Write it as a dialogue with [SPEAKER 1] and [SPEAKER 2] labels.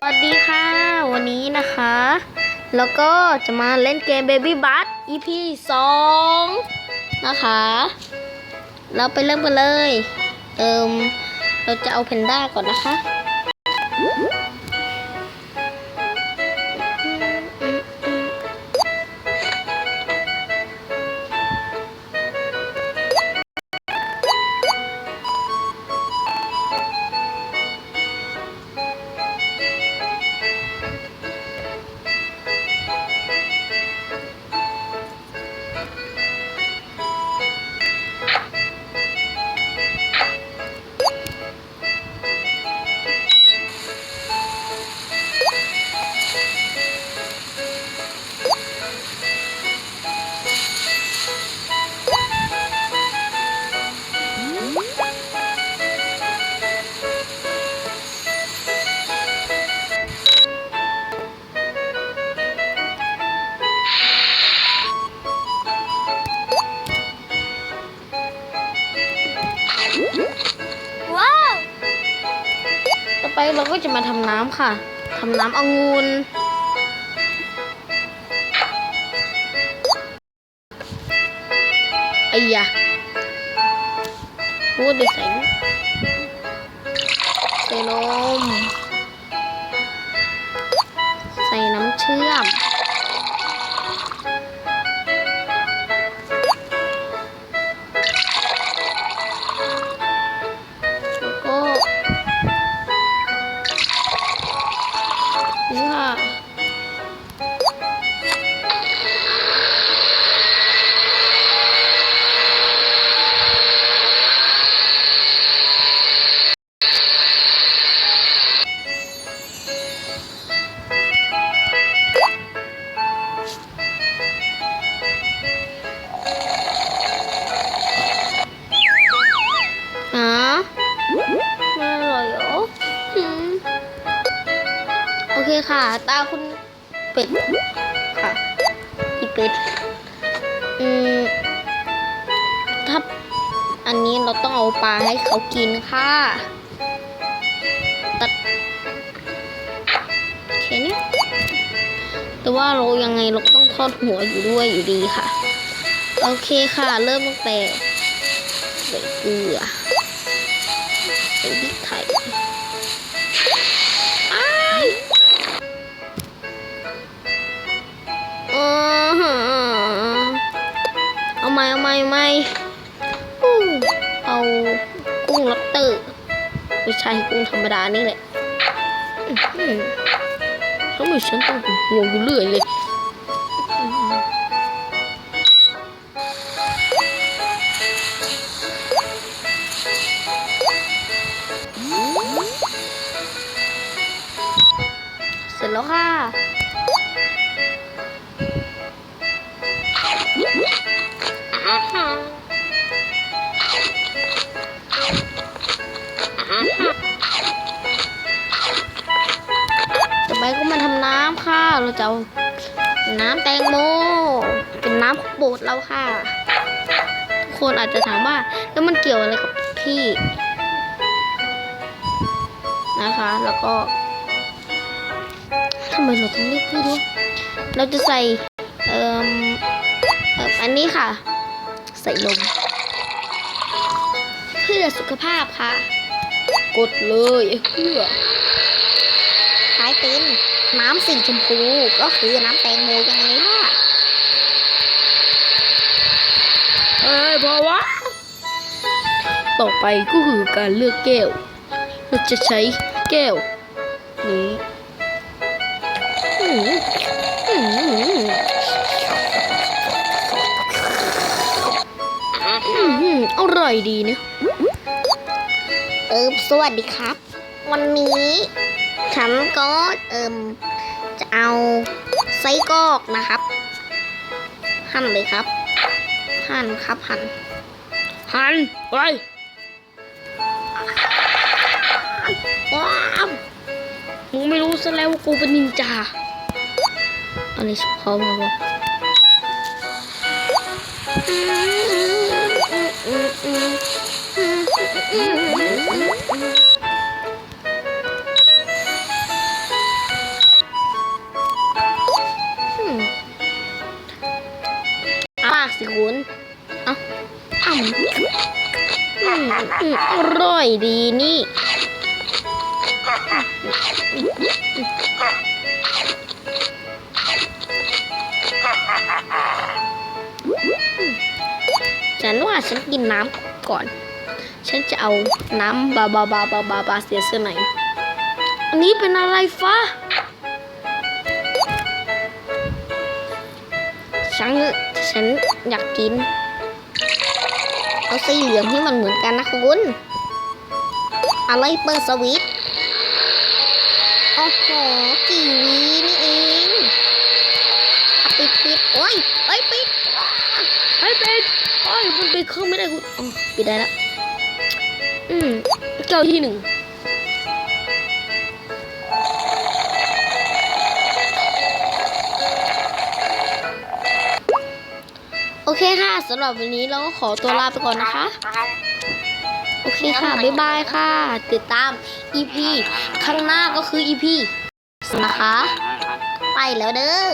[SPEAKER 1] สวัสดีค่ะ วันนี้นะคะ แล้วก็จะมาเล่นเกม Baby b u s EP 2 นะคะ เราไปเริ่มกันเลย เอิมเราจะเอาแพนด้าก่อนนะคะ ไปเราก็จะมาทำน้ำค่ะทำน้ำองุ่นไอ้ยะพูดดิใส่ใส่นมใส่น้ำเชื่อม นี่ โอเคค่ะ ตาคุณเป็ดค่ะอีเป็ดอืมถ้าอันนี้เราต้องเอาปลาให้เขากินค่ะตัดโอเคเนี่ยแต่ว่าเรายังไงเราก็ต้องทอดหัวอยู่ด้วยอยู่ดีค่ะ โอเคค่ะ เริ่มตั้งแต่ใส่เกลือ ไม่ใช่กุ้งธรรมดานี่แหละอื้อหือทำไมฉันต้องห่วงอยู่เรื่อยเลยเสร็จแล้วค่ะ ต่อไปก็มาทำน้ำค่ะ เราจะเอาน้ำแตงโม เป็นน้ำของโปรดเราค่ะ ทุกคนอาจจะถามว่า แล้วมันเกี่ยวอะไรกับพี่ นะคะ แล้วก็ทำไมเราต้องเรียกพี่ด้วย เราจะใส่ เอ่มเอ่ออันนี้ค่ะ ใส่ลงเพื่อสุขภาพค่ะ กดเลยเพื่อคล้ายเป็นน้ำสีชมพูก็คือน้ำแตงโมยังไงล่ะเอ้ยพอวะต่อไปก็คือการเลือกแก้ว เราจะใช้แก้ว นี้อืมอืมอืมอร่อยดีเนี่ย เออสวัสดีครับ วันนี้ฉันก็เอิมจะเอาไส้กรอกนะครับ หั่นเลยครับ หั่นครับหั่นหั่นไปว้าวมึงไม่รู้ซะแล้วว่ากูเป็นนินจาอันนี้พอพอพออืมอ ปากสิคุณเอาอืำอร่อยดีนี่ฉันว่าฉันกินน้ำก่อน ฉันจะเอาน้ำบาบาบาบาบาบาเสียเสื้อไหนอันนี้เป็นอะไรฟ้าฉันฉันอยากกิน เอาสีเหลืองที่มันเหมือนกันนะคุณอะไรเปิดสวิตโอ้โหกี่วีนี่เองอปิดปิดโอ้ยเอ้ยปิดเฮ้ยปิดโอ้ยมันปิดเครื่องไม่ได้คุณอ๋อปิดได้แล้ว อืมเก้าที่หนึ่งโอเคค่ะสำหรับวันนี้เราก็ขอตัวลาไปก่อนนะคะ โอเคค่ะ บ๊ายบายค่ะ ติดตาม EP ข้างหน้าก็คือ EP นะคะ ไปแล้วเด้อ